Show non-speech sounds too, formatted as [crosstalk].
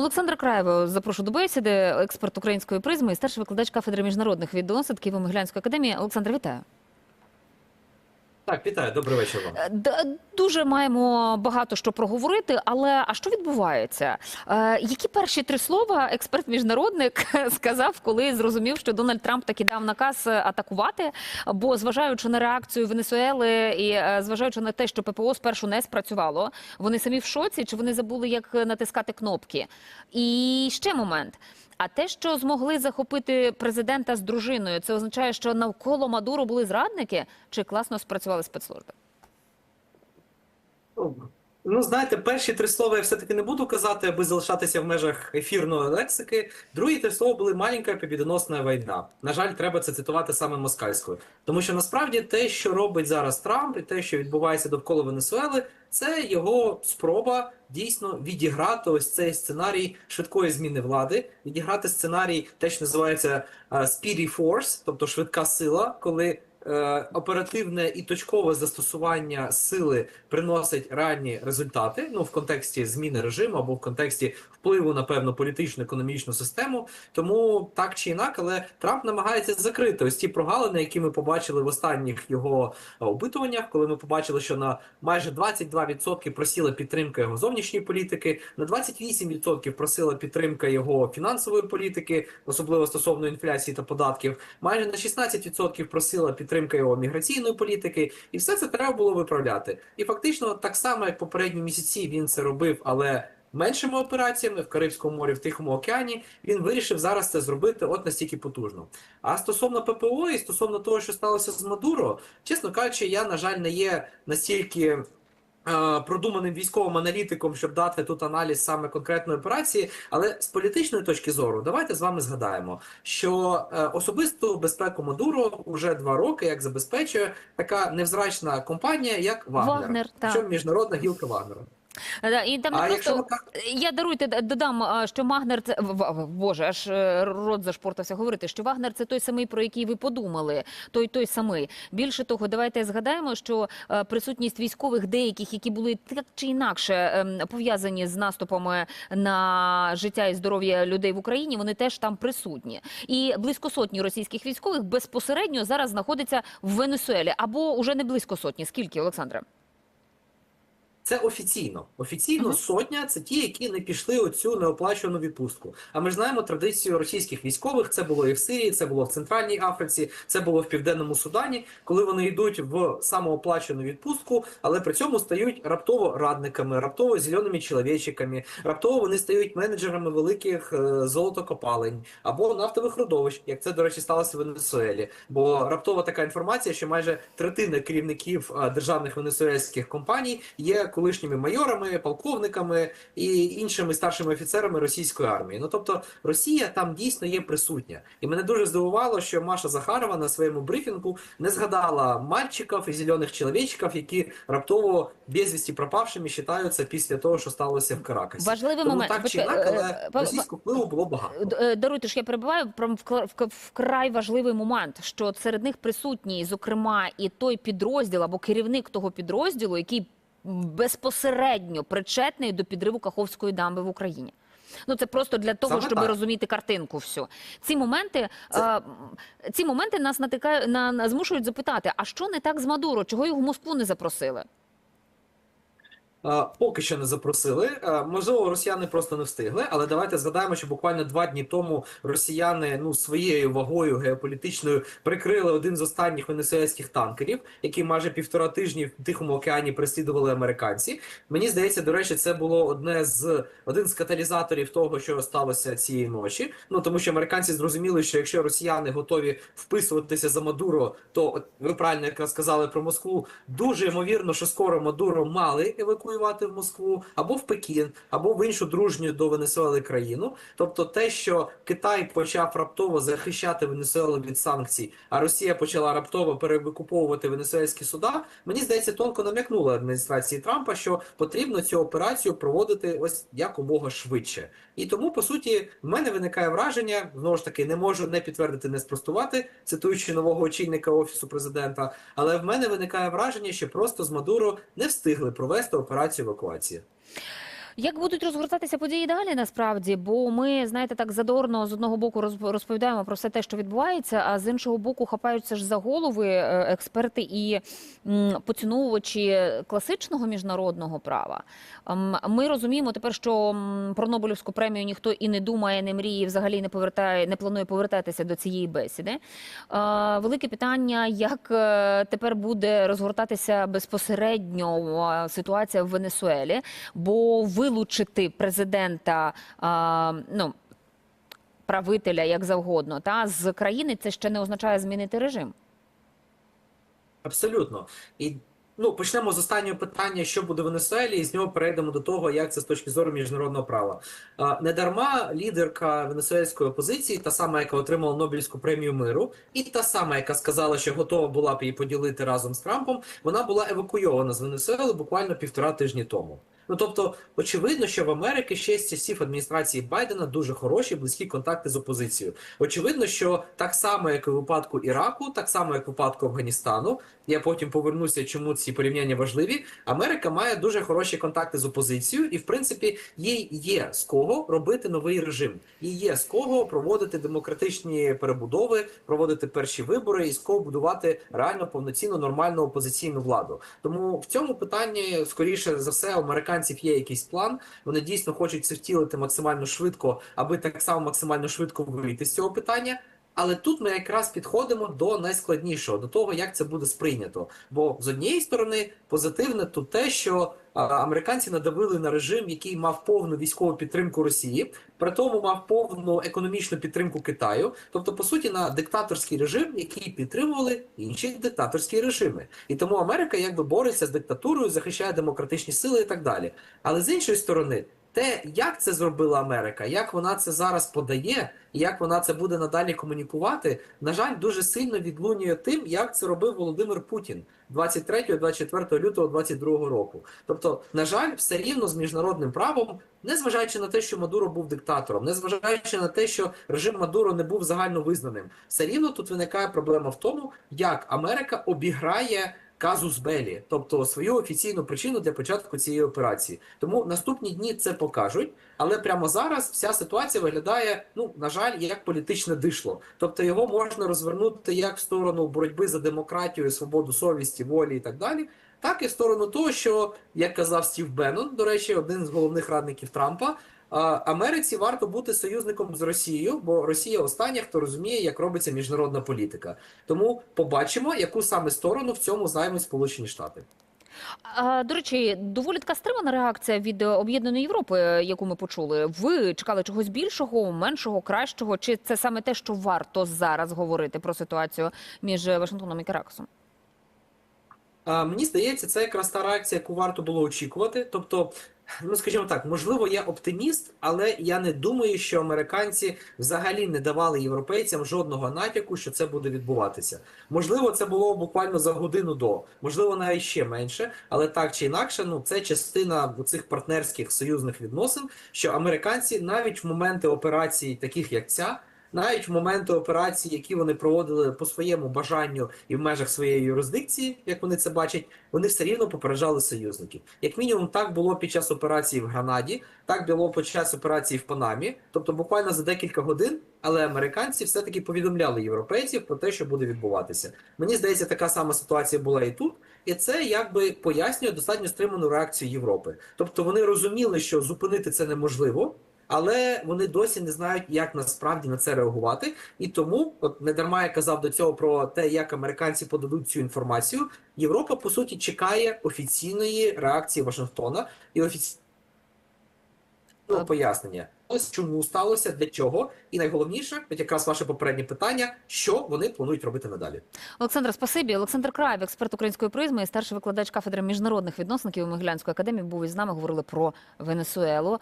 Олександр Краєво запрошую до бесіди, експерт української призми і старший викладач кафедри міжнародних відносин Києво-Могилянської академії. Олександр, вітаю. Так, вітаю, добрий вечір вам. Е, Дуже маємо багато що проговорити, але а що відбувається? Е, які перші три слова експерт-міжнародник [laughs] сказав, коли зрозумів, що Дональд Трамп таки дав наказ е, атакувати? Бо зважаючи на реакцію Венесуели і зважаючи на те, що ППО спершу не спрацювало, вони самі в шоці, чи вони забули, як натискати кнопки? І ще момент. А те, що змогли захопити президента з дружиною, це означає, що навколо Мадуро були зрадники, чи класно спрацювали спецслужби? Ну, знаєте, перші три слова я все-таки не буду казати, аби залишатися в межах ефірної лексики. Другі три слова були маленька побідоносна війна. На жаль, треба це цитувати саме москальською. Тому що насправді те, що робить зараз Трамп, і те, що відбувається довкола Венесуели, це його спроба дійсно відіграти ось цей сценарій швидкої зміни влади, відіграти сценарій, те, що називається е, Speedy Force, тобто швидка сила, коли оперативне і точкове застосування сили приносить реальні результати, ну в контексті зміни режиму або в контексті впливу на певну політичну економічну систему. Тому так чи інак, але Трамп намагається закрити ось ті прогалини, які ми побачили в останніх його е, опитуваннях, коли ми побачили, що на майже 22% просіла підтримка його зовнішньої політики, на 28% просила підтримка його фінансової політики, особливо стосовно інфляції та податків. Майже на 16% просила підтримка його міграційної політики, і все це треба було виправляти. І фактично, так само як попередні місяці він це робив, але меншими операціями в Карибському морі, в Тихому океані, він вирішив зараз це зробити от настільки потужно. А стосовно ППО і стосовно того, що сталося з Мадуро, чесно кажучи, я на жаль не є настільки. Е, Продуманим військовим аналітиком, щоб дати тут аналіз саме конкретної операції, але з політичної точки зору, давайте з вами згадаємо, що е, особисту безпеку Мадуро вже два роки як забезпечує така невзрачна компанія, як Вагнер, Вагнер, так. що міжнародна гілка Вагнера. Е, І там не А просто якщо я даруйте додам, що Магнер це Боже, аж е, рот зашпортався говорити, що Вагнер це той самий, про який ви подумали. Той той самий. Більше того, давайте згадаємо, що е, присутність військових деяких, які були так чи інакше ем, пов'язані з наступами на життя і здоров'я людей в Україні, вони теж там присутні. І близько сотні російських військових безпосередньо зараз знаходяться в Венесуелі або уже не близько сотні. Скільки, Олександре? Це офіційно. Офіційно Мгм. сотня це ті, які не пішли оцю неоплачувану відпустку. А ми ж знаємо традицію російських військових. Це було і в Сирії, це було в Центральній Африці, це було в Південному Судані, коли вони йдуть в самооплачувану відпустку, але при цьому стають раптово радниками, раптово зеленими чоловічиками, раптово вони стають менеджерами великих е, золотокопалень або нафтових родовищ, як це, до речі, сталося в Венесуелі. Бо раптова така інформація, що майже третина керівників е, державних венесуельських компаній є колишніми майорами, полковниками і іншими старшими офіцерами російської армії. Ну тобто Росія там дійсно є присутня, і мене дуже здивувало, що Маша Захарова на своєму брифінгу не згадала мальчиків і зелених чоловічків, які раптово безвісті пропавшими вважаються після того, що сталося в Каракасі. Важливий Тому момент. так чи інак, е, але е, російського впливу було багато. Е, Даруйте ж я перебуваю прям вкла- вкрай важливий момент, що серед них присутній, зокрема, і той підрозділ або керівник того підрозділу, який безпосередньо причетний до підриву Каховської дамби в Україні. Ну це просто для того, Саме щоб так. розуміти картинку. всю. ці моменти, Це- е, ці моменти нас натикають на, на змушують запитати: а що не так з Мадуро? Чого його в Москву не запросили? Поки що не запросили. Можливо, росіяни просто не встигли, але давайте згадаємо, що буквально два дні тому росіяни ну своєю вагою геополітичною прикрили один з останніх венесуельських танкерів, які майже півтора тижні в Тихому океані переслідували американці. Мені здається, до речі, це було одне з один з каталізаторів того, що сталося цієї ночі. Ну тому що американці зрозуміли, що якщо росіяни готові вписуватися за Мадуро, то ви правильно якраз сказали про Москву. Дуже ймовірно, що скоро Мадуро мали евакуювати в Москву або в Пекін, або в іншу дружню до Венесуели країну. Тобто, те, що Китай почав раптово захищати Венесуелу від санкцій, а Росія почала раптово перевикуповувати венесуельські суда. Мені здається, тонко нам'якнула адміністрації Трампа, що потрібно цю операцію проводити ось якомога швидше. І тому, по суті, в мене виникає враження, знову ж таки, не можу не підтвердити, не спростувати, цитуючи нового очільника офісу президента. Але в мене виникає враження, що просто з Мадуро не встигли провести операцію евакуації. Як будуть розгортатися події далі насправді? Бо ми, знаєте, так задорно з одного боку роз- розповідаємо про все те, що відбувається, а з іншого боку хапаються ж за голови е, експерти і поціновувачі класичного міжнародного права. Ем, Ми розуміємо тепер, що про Нобелівську премію ніхто і не думає, не мріє, взагалі не повертає, не планує повертатися до цієї бесіди. Е, Велике питання, як е, тепер буде розгортатися безпосередньо ситуація в Венесуелі, бо вилучити президента, е, ну правителя як завгодно, та з країни це ще не означає змінити режим. Абсолютно. І ну, почнемо з останнього питання, що буде в Венесуелі, і з нього перейдемо до того, як це з точки зору міжнародного права. А, недарма лідерка венесуельської опозиції, та сама, яка отримала Нобелівську премію миру, і та сама, яка сказала, що готова була б її поділити разом з Трампом, вона була евакуйована з Венесуели буквально півтора тижні тому. Ну тобто, очевидно, що в Америці ще з часів адміністрації Байдена дуже хороші близькі контакти з опозицією. Очевидно, що так само, як і в випадку Іраку, так само як в випадку Афганістану, я потім повернуся, чому ці порівняння важливі. Америка має дуже хороші контакти з опозицією, і в принципі їй є з кого робити новий режим. Їй є з кого проводити демократичні перебудови, проводити перші вибори і з кого будувати реально повноцінну нормальну опозиційну владу. Тому в цьому питанні, скоріше за все, у американців є якийсь план. Вони дійсно хочуть це втілити максимально швидко, аби так само максимально швидко вийти з цього питання. Але тут ми якраз підходимо до найскладнішого, до того, як це буде сприйнято. Бо з однієї сторони позитивне тут те, що американці надавили на режим, який мав повну військову підтримку Росії, при тому мав повну економічну підтримку Китаю, тобто, по суті, на диктаторський режим, який підтримували інші диктаторські режими. І тому Америка якби бореться з диктатурою, захищає демократичні сили і так далі. Але з іншої сторони. Те, як це зробила Америка, як вона це зараз подає, і як вона це буде надалі комунікувати, на жаль, дуже сильно відлунює тим, як це робив Володимир Путін 23-24 лютого 22 року. Тобто, на жаль, все рівно з міжнародним правом, незважаючи на те, що Мадуро був диктатором, незважаючи на те, що режим Мадуро не був загально визнаним, все рівно тут виникає проблема в тому, як Америка обіграє. Казус Белі, тобто свою офіційну причину для початку цієї операції. Тому наступні дні це покажуть, але прямо зараз вся ситуація виглядає, ну на жаль, як політичне дишло. Тобто його можна розвернути як в сторону боротьби за демократію, свободу совісті, волі і так далі, так і в сторону того, що як казав Стів Беннон, до речі, один з головних радників Трампа. Америці варто бути союзником з Росією, бо Росія остання, хто розуміє, як робиться міжнародна політика. Тому побачимо, яку саме сторону в цьому займуть Сполучені Штати. До речі, доволі така стримана реакція від е, Об'єднаної Європи, е, яку ми почули. Ви чекали чогось більшого, меншого, кращого? Чи це саме те, що варто зараз говорити про ситуацію між е, Вашингтоном і Каракасом? Мені здається, це якраз та реакція, яку варто було очікувати. Тобто, ну скажімо так, можливо, я оптиміст, але я не думаю, що американці взагалі не давали європейцям жодного натяку, що це буде відбуватися. Можливо, це було буквально за годину до, можливо, навіть ще менше, але так чи інакше, ну це частина цих партнерських союзних відносин, що американці навіть в моменти операцій, таких як ця. Навіть в моменти операцій, які вони проводили по своєму бажанню і в межах своєї юрисдикції, як вони це бачать, вони все рівно попереджали союзників. Як мінімум, так було під час операції в Гранаді, так було під час операції в Панамі, тобто буквально за декілька годин, але американці все-таки повідомляли європейців про те, що буде відбуватися. Мені здається, така сама ситуація була і тут, і це якби пояснює достатньо стриману реакцію Європи. Тобто вони розуміли, що зупинити це неможливо. Але вони досі не знають, як насправді на це реагувати, і тому, от не дарма я казав до цього про те, як американці подадуть цю інформацію. Європа по суті чекає офіційної реакції Вашингтона і офіційного Так. пояснення. Ось чому сталося, для чого, і найголовніше, от якраз ваше попереднє питання, що вони планують робити надалі. Олександр, спасибі. Олександр Краєв, експерт української призми і старший викладач кафедри міжнародних відносин Могилянської академії, був із нами. Говорили про Венесуелу.